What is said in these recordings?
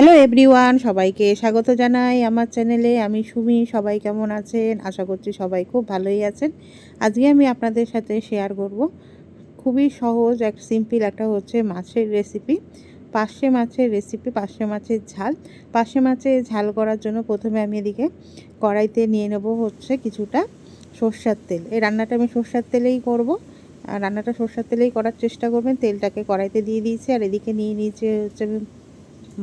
Hello everyone সবাইকে স্বাগত জানাই আমার চ্যানেলে। আমি সুমি, সবাই কেমন আছেন? আশা করছি সবাই খুব ভালোই আছেন। আজকে আমি আপনাদের সাথে শেয়ার করব। খুবই সহজ এক সিম্পল একটা হচ্ছে মাছের রেসিপি পার্শে মাছের রেসিপি পার্শে মাছের ঝাল। পার্শে মাছের ঝাল করার জন্য প্রথমে আমি এদিকে কড়াইতে নিয়ে নেব হচ্ছে কিছুটা সর্ষার তেল। এই রান্নাটা আমি সর্ষার তেলেই করব। রান্নাটা সর্ষার তেলেই করার চেষ্টা করবেন। তেলটাকে কড়াইতে দিয়ে দিয়েছি। আর এদিকে নিয়ে নিয়েছি হচ্ছে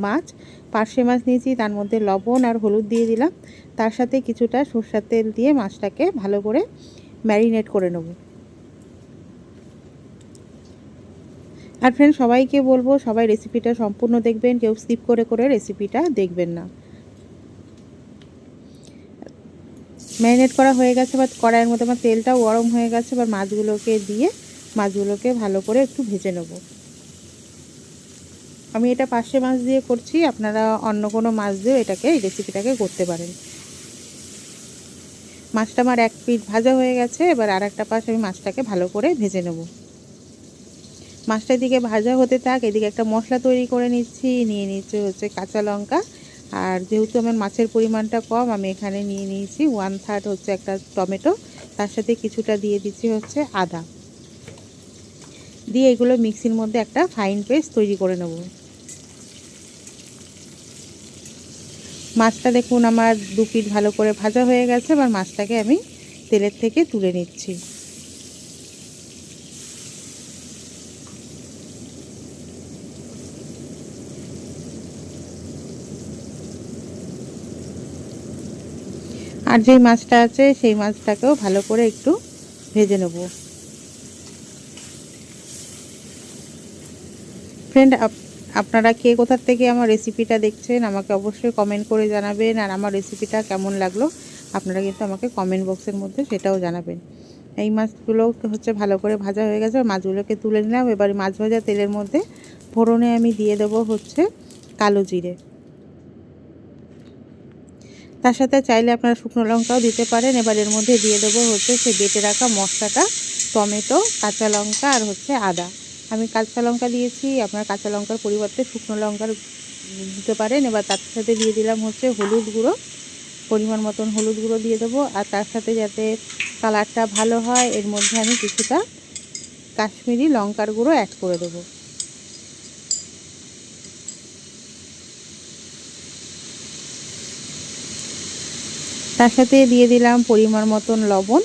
মাছ, পার্শে মাছ নিয়েছি, তার মধ্যে লবণ আর হলুদ দিয়ে দিলাম। তার সাথে কিছুটা সর্ষার তেল দিয়ে মাছটাকে ভালো করে ম্যারিনেট করে নেব। আর ফ্রেন্ড সবাইকে বলব, সবাই রেসিপিটা সম্পূর্ণ দেখবেন, কেউ স্কিপ করে করে রেসিপিটা দেখবেন না। ম্যারিনেট করা হয়ে গেছে বা কড়াইয়ের মধ্যে আমার তেলটাও গরম হয়ে গেছে, এবার মাছগুলোকে দিয়ে মাছগুলোকে ভালো করে একটু ভেজে নেব। আমি এটা পার্শে মাছ দিয়ে করছি, আপনারা অন্য কোনো মাছ দিয়েও এটাকে, এই রেসিপিটাকে করতে পারেন। মাছটা আমার এক পিঠ ভাজা হয়ে গেছে, এবার আর একটা পাশ আমি মাছটাকে ভালো করে ভেজে নেব। মাছটা এদিকে ভাজা হতে থাক, এদিকে একটা মশলা তৈরি করে নিচ্ছি, নিয়ে নিচ্ছি হচ্ছে কাঁচা লঙ্কা। আর যেহেতু আমার মাছের পরিমাণটা কম, আমি এখানে নিয়ে নিয়েছি ওয়ান থার্ড হচ্ছে একটা টমেটো, তার সাথে কিছুটা দিয়ে দিচ্ছি হচ্ছে আদা। দিয়ে এগুলো মিক্সির মধ্যে একটা ফাইন পেস্ট তৈরি করে নেব। মাছটা দেখুন আমার দু পিঠ ভালো করে ভাজা হয়ে গেছে, এবার মাছটাকে আমি তেলের থেকে তুলে নিচ্ছি। আর যেই মাছটা আছে, সেই মাছটাকেও ভালো করে একটু ভেজে নেব। ফ্রেন্ড আপনারা কে কোথার থেকে আমার রেসিপিটা দেখছেন, আমাকে অবশ্যই কমেন্ট করে জানাবেন, আর আমার রেসিপিটা কেমন লাগল, আপনারা কিন্তু আমাকে কমেন্ট বক্সের মধ্যে সেটাও জানাবেন। এই মাছগুলো হচ্ছে ভালো করে ভাজা হয়ে গেছে মাছগুলোকে তুলে নিলাম। এবার মাছ ভাজা তেলের মধ্যে ফোড়নে আমি দিয়ে দেবো হচ্ছে কালো জিরে। তার সাথে চাইলে আপনারা শুকনো লঙ্কাও দিতে পারেন। এবার এর মধ্যে দিয়ে দেবো হচ্ছে সে বেটে রাখা মশলাটা, টমেটো, কাঁচা লঙ্কা, আর হচ্ছে আদা। আমি কাঁচা লঙ্কা দিয়েছি, আপনার কাঁচা লঙ্কার পরিবর্তে শুকনো লঙ্কার দিতে পারেন। এবার তার সাথে দিয়ে দিলাম হচ্ছে হলুদ গুঁড়ো। পরিমাণ মতন হলুদ গুঁড়ো দিয়ে দেবো। আর তার সাথে যাতে কালারটা ভালো হয়, এর মধ্যে আমি কিছুটা কাশ্মীরি লঙ্কার গুঁড়ো অ্যাড করে দেবো। তার সাথে দিয়ে দিলাম পরিমাণ মতন লবণ।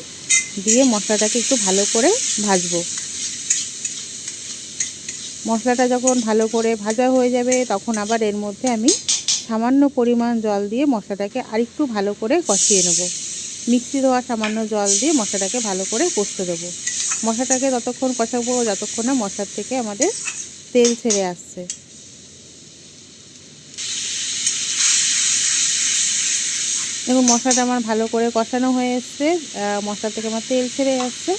দিয়ে মশলাটাকে একটু ভালো করে ভাজবো। মশলাটা যখন ভালো করে ভাজা হয়ে যাবে, তখন আবার এর মধ্যে আমি সামান্য পরিমাণ জল দিয়ে মশলাটাকে আরেকটু ভালো করে কষিয়ে নেব। মিক্সি দেওয়া সামান্য জল দিয়ে মশলাটাকে ভালো করে কষতে দেবো। মশলাটাকে ততক্ষণ কষাবো, যতক্ষণ না মশলার থেকে আমাদের তেল ছেড়ে আসছে। এবং মশলাটা আমার ভালো করে কষানো হয়ে এসছে মশলা থেকে আমার তেল ছেড়ে আসছে।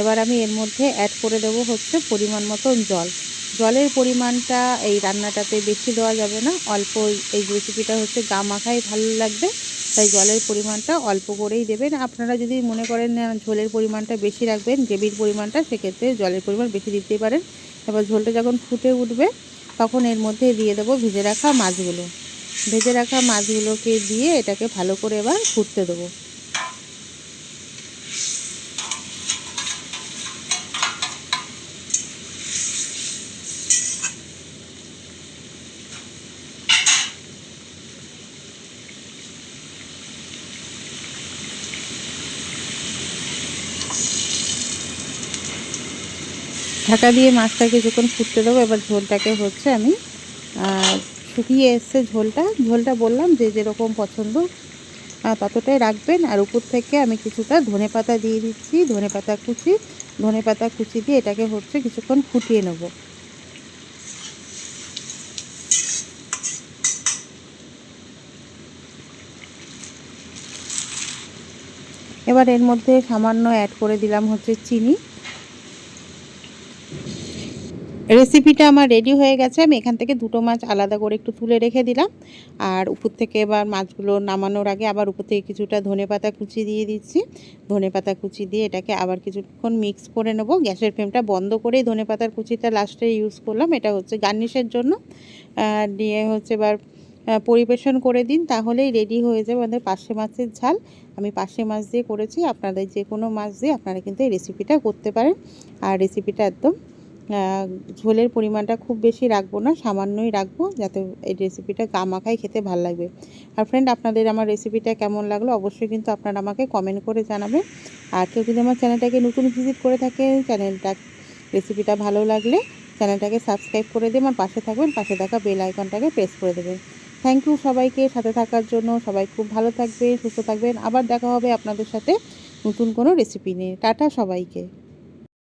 এবার আমি এর মধ্যে অ্যাড করে দেবো হচ্ছে পরিমাণ মতন জল। জলের পরিমাণটা এই রান্নাটাতে বেশি দেওয়া যাবে না। অল্প এই রেসিপিটা হচ্ছে গা মাখাই ভালো লাগবে। তাই জলের পরিমাণটা অল্প করেই দেবেন। আপনারা যদি মনে করেন ঝোলের পরিমাণটা বেশি রাখবেন, গ্রেভির পরিমাণটা, সেক্ষেত্রে জলের পরিমাণ বেশি দিতে পারেন। এবার ঝোলটা যখন ফুটে উঠবে, তখন এর মধ্যে দিয়ে দেবো ভেজে রাখা মাছগুলো। ভেজে রাখা মাছগুলোকে দিয়ে এটাকে ভালো করে এবার ফুটতে দেবো। ঢাকা দিয়ে মাছটা কিছুক্ষণ ফুটতে দেবো, এবার ঝোলটাকে হচ্ছে আমি শুকিয়ে এসছে ঝোলটা। ঝোলটা বললাম যে যেরকম পছন্দ ততটাই রাখবেন। আর উপর থেকে আমি কিছুটা ধনে পাতা দিয়ে দিচ্ছি, ধনে পাতা কুচি। ধনে পাতা কুচি দিয়ে এটাকে হচ্ছে কিছুক্ষণ ফুটিয়ে নেব। এবার এর মধ্যে সামান্য অ্যাড করে দিলাম হচ্ছে চিনি। রেসিপিটা আমার রেডি হয়ে গেছে। আমি এখান থেকে দুটো মাছ আলাদা করে একটু তুলে রেখে দিলাম। আর উপর থেকে এবার মাছগুলো নামানোর আগে আবার উপর থেকে কিছুটা ধনে পাতা কুচি দিয়ে দিচ্ছি। ধনে পাতা কুচি দিয়ে এটাকে আবার কিছুক্ষণ মিক্স করে নেব। গ্যাসের ফ্লেমটা বন্ধ করেই ধনে পাতার কুচিটা লাস্টে ইউজ করলাম। এটা হচ্ছে গার্নিশের জন্য। দিয়ে হচ্ছে এবার পরিবেশন করে দিন। তাহলেই রেডি হয়ে যাবে আমাদের পাশে মাছের ঝাল। আমি পার্শে মাছ দিয়ে করেছি। আপনাদের যে কোনো মাছ দিয়ে আপনারা কিন্তু এই রেসিপিটা করতে পারেন। আর রেসিপিটা একদম ঝোলের পরিমাণটা খুব বেশি রাখব না, সামান্যই রাখব যাতে এই রেসিপিটা গামাখাই খেতে ভালো লাগবে। আর ফ্রেন্ড আপনাদের আমার রেসিপিটা কেমন লাগল অবশ্যই কিন্তু আপনারা আমাকে কমেন্ট করে জানাবেন। আর কেউ যদি আমার চ্যানেলটাকে নতুন ভিজিট করে থাকেন চ্যানেলটা রেসিপিটা ভালো লাগলে চ্যানেলটাকে সাবস্ক্রাইব করে দেবেন আর পাশে থাকবেন, পাশে থাকা বেল আইকনটাকে প্রেস করে দেবেন। থ্যাংক ইউ সবাইকে সাথে থাকার জন্য, সবাই খুব ভালো থাকবেন, সুস্থ থাকবেন। আবার দেখা হবে আপনাদের সাথে নতুন কোনো রেসিপি নিয়ে। টাটা সবাইকে।